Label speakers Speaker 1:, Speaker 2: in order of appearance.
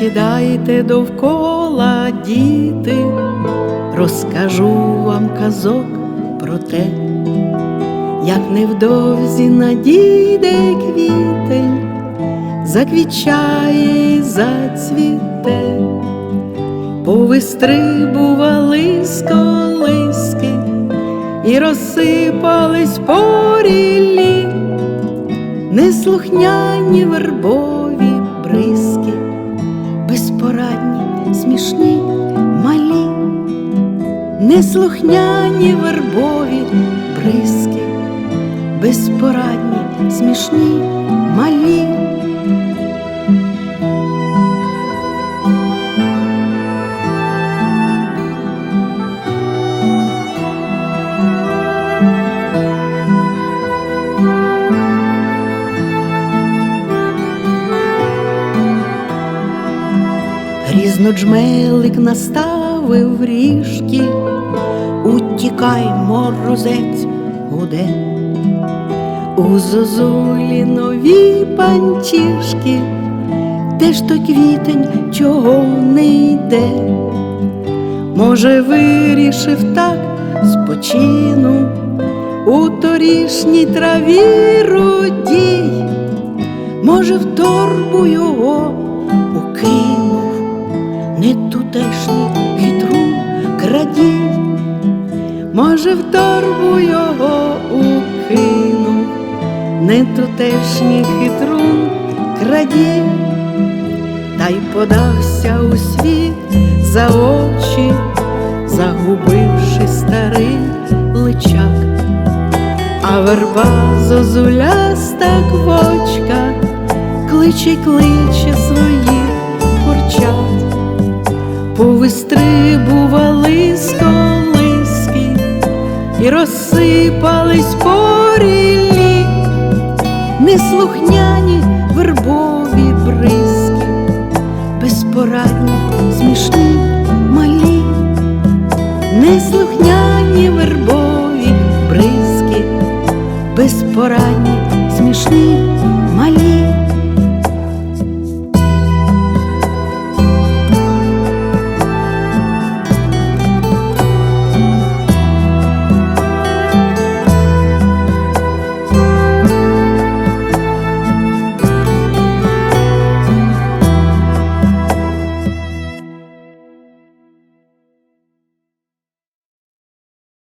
Speaker 1: Сідайте довкола, діти, розкажу вам казок про те, як невдовзі надійде квітень, заквічає і зацвіте, повистрибували з і розсипались порілі, неслухняні вербові неслухняні вербові бризки, безпорадні, смішні, малі. Різноджмелик наставив ріжки, утікай, морозець гуде, у зозулі нові панчішки, де ж той квітень чого не йде, може, вирішив так спочину у торішній траві рудій, може, в торбу його укинув не тутешній хитрун крадій, може, в торбу його укинув, не тутешній хитрун крадій, та й подався у світ за очі, загубивши старий личак, а верба зозуляста квочка кличе, кличе своїх курчат повистрибували розсипались порілі, неслухняні вербові бризки, безпорадні, смішні, малі, неслухняні вербові